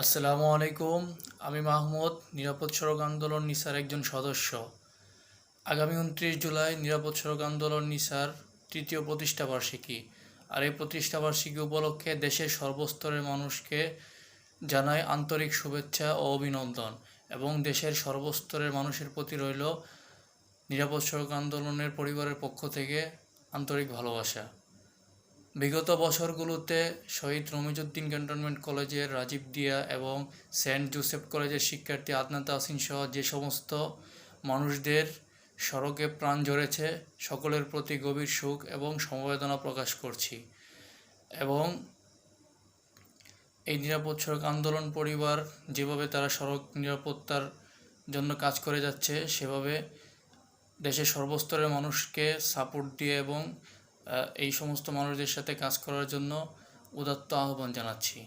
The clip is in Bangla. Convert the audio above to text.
আসসালামু আলাইকুম। আমি মাহমুদ, নিরাপদ সড়ক আন্দোলন নিসার একজন সদস্য। আগামী উনত্রিশ জুলাই নিরাপদ সড়ক আন্দোলন নিসার তৃতীয় প্রতিষ্ঠা বার্ষিকী। আর এই প্রতিষ্ঠা বার্ষিকী উপলক্ষে দেশের সর্বস্তরের মানুষকে জানাই আন্তরিক শুভেচ্ছা ও অভিনন্দন এবং দেশের সর্বস্তরের মানুষের প্রতি রইল নিরাপদ সড়ক আন্দোলনের পরিবারের পক্ষ থেকে আন্তরিক ভালোবাসা। বিগত বছরগুলোতে শহীদ রমিজউদ্দিন ক্যান্টনমেন্ট কলেজের রাজীব দিয়া এবং সেন্ট জোসেফ কলেজের শিক্ষার্থী আদনান তাহসিন সহ যে সমস্ত মানুষদের সড়কে প্রাণ ঝরেছে, সকলের প্রতি গভীর সুখ এবং সমবেদনা প্রকাশ করছি। এবং এই নিরাপদ সড়ক আন্দোলন পরিবার যেভাবে তারা সড়ক নিরাপত্তার জন্য কাজ করে যাচ্ছে, সেভাবে দেশের সর্বস্তরের মানুষকে সাপোর্ট দিয়ে এবং এই সমস্ত মানুষদের সাথে কাজ করার জন্য উদাত্ত আহ্বান জানাচ্ছি।